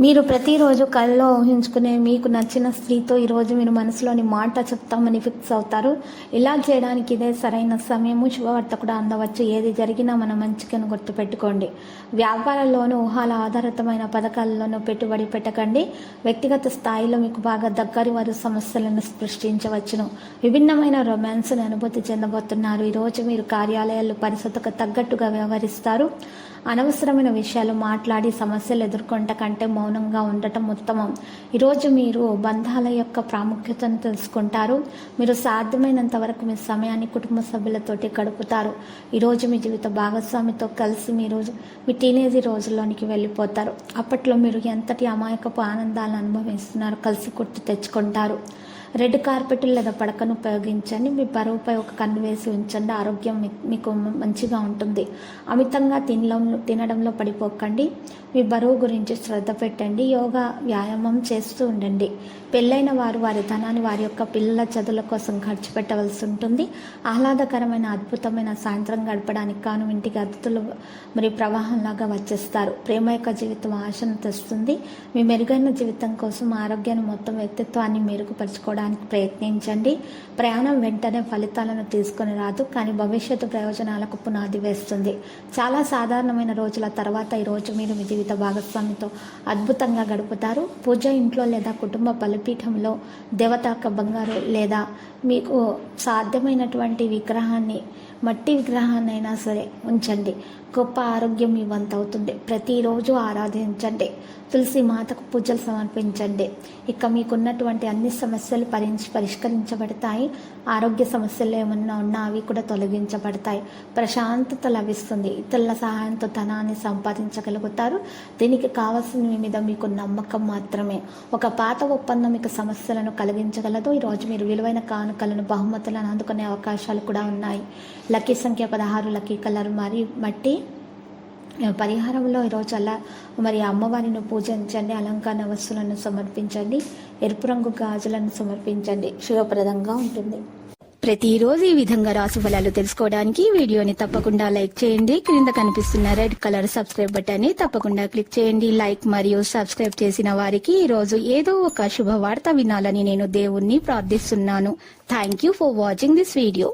మీరు ప్రతిరోజు కళ్ళలో ఊహించుకునే మీకు నచ్చిన స్త్రీతో ఈరోజు మీరు మనసులోని మాట చెప్తామని ఫిక్స్ అవుతారు. ఇలా చేయడానికి ఇదే సరైన సమయము. శుభవార్త కూడా అందవచ్చు. ఏది జరిగినా మన మంచికను గుర్తుపెట్టుకోండి. వ్యాపారాల్లోనూ ఊహాల ఆధారితమైన పథకాల్లోనూ పెట్టుబడి పెట్టకండి. వ్యక్తిగత స్థాయిలో మీకు బాగా దగ్గరి వారు సమస్యలను సృష్టించవచ్చును. విభిన్నమైన రొమాన్స్ను అనుభూతి చెందబోతున్నారు. ఈరోజు మీరు కార్యాలయాలు పరిస్థితులకు తగ్గట్టుగా వ్యవహరిస్తారు. అనవసరమైన విషయాలు మాట్లాడి సమస్యలు ఎదుర్కొంట కంటే మౌనంగా ఉండటం ఉత్తమం. ఈరోజు మీరు బంధాల యొక్క ప్రాముఖ్యతను తెలుసుకుంటారు. మీరు సాధ్యమైనంత వరకు మీ సమయాన్ని కుటుంబ సభ్యులతోటి గడుపుతారు. ఈరోజు మీ జీవిత భాగస్వామితో కలిసి మీరు మీ టీనేజ్ రోజుల్లోనికి వెళ్ళిపోతారు. అప్పట్లో మీరు ఎంతటి అమాయకపు ఆనందాలను అనుభవిస్తున్నారు కలిసి గుర్తు తెచ్చుకుంటారు. రెడ్ కార్పెట్ లేదా పడకను ఉపయోగించండి. మీ బరువుపై ఒక కన్ను వేసి ఉంచండి. ఆరోగ్యం మీకు మంచిగా ఉంటుంది. అమితంగా తినడం తినడంలో పడిపోకండి. మీ బరువు గురించి శ్రద్ధ పెట్టండి. యోగా వ్యాయామం చేస్తూ ఉండండి. పెళ్ళైన వారు వారి ధనాన్ని వారి యొక్క పిల్లల చదువుల కోసం ఖర్చు పెట్టవలసి ఉంటుంది. ఆహ్లాదకరమైన అద్భుతమైన సాయంత్రం గడపడానికి కాను ఇంటికి అతిథులు మరి ప్రవాహంలాగా వచ్చేస్తారు. ప్రేమ యొక్క జీవితం ఆశను తెస్తుంది. మీ మెరుగైన జీవితం కోసం ఆరోగ్యాన్ని మొత్తం వ్యక్తిత్వాన్ని మెరుగుపరచుకోవడం చేసుకోవడానికి ప్రయత్నించండి. ప్రయాణం వెంటనే ఫలితాలను తీసుకొని రాదు కానీ భవిష్యత్తు ప్రయోజనాలకు పునాది వేస్తుంది. చాలా సాధారణమైన రోజుల తర్వాత ఈరోజు మీరు మీ జీవిత భాగస్వామితో అద్భుతంగా గడుపుతారు. పూజ ఇంట్లో లేదా కుటుంబ బలిపీఠంలో దేవతాక బంగారు లేదా మీకు సాధ్యమైనటువంటి విగ్రహాన్ని మట్టి విగ్రహాన్ని అయినా సరే ఉంచండి. గొప్ప ఆరోగ్యం మీ వంతు అవుతుంది ప్రతిరోజు ఆరాధించండి. తులసి మాతకు పూజలు సమర్పించండి. ఇక మీకున్నటువంటి అన్ని సమస్యలు పరించి పరిష్కరించబడతాయి. ఆరోగ్య సమస్యలు ఏమన్నా ఉన్నా అవి కూడా తొలగించబడతాయి. ప్రశాంతత లభిస్తుంది. ఇతరుల సహాయంతో ధనాన్ని సంపాదించగలుగుతారు. దీనికి కావాల్సిన మీ మీద మీకు నమ్మకం మాత్రమే. ఒక పాత ఒప్పందం మీకు సమస్యలను కలిగించగలదు. ఈరోజు మీరు విలువైన కానుకలను బహుమతులను అందుకునే అవకాశాలు కూడా ఉన్నాయి. లక్కీ సంఖ్య పదహారు లక్కీ కలర్ మరి మట్టి. పరిహారంలో ఈరోజు అలా మరి అమ్మవారిని పూజించండి అలంకరణ వస్తువులను సమర్పించండి ఎరుపు రంగు గాజులను సమర్పించండి. శుభప్రదంగా ఉంటుంది. ప్రతిరోజు ఈ విధంగా రాసు ఫలాలు తెలుసుకోవడానికి వీడియోని తప్పకుండా లైక్ చేయండి. క్రింద కనిపిస్తున్న రెడ్ కలర్ సబ్స్క్రైబ్ బటన్ని తప్పకుండా క్లిక్ చేయండి. లైక్ మరియు సబ్స్క్రైబ్ చేసిన వారికి ఈరోజు ఏదో ఒక శుభవార్త వినాలని నేను దేవుణ్ణి ప్రార్థిస్తున్నాను. Thank you for watching this video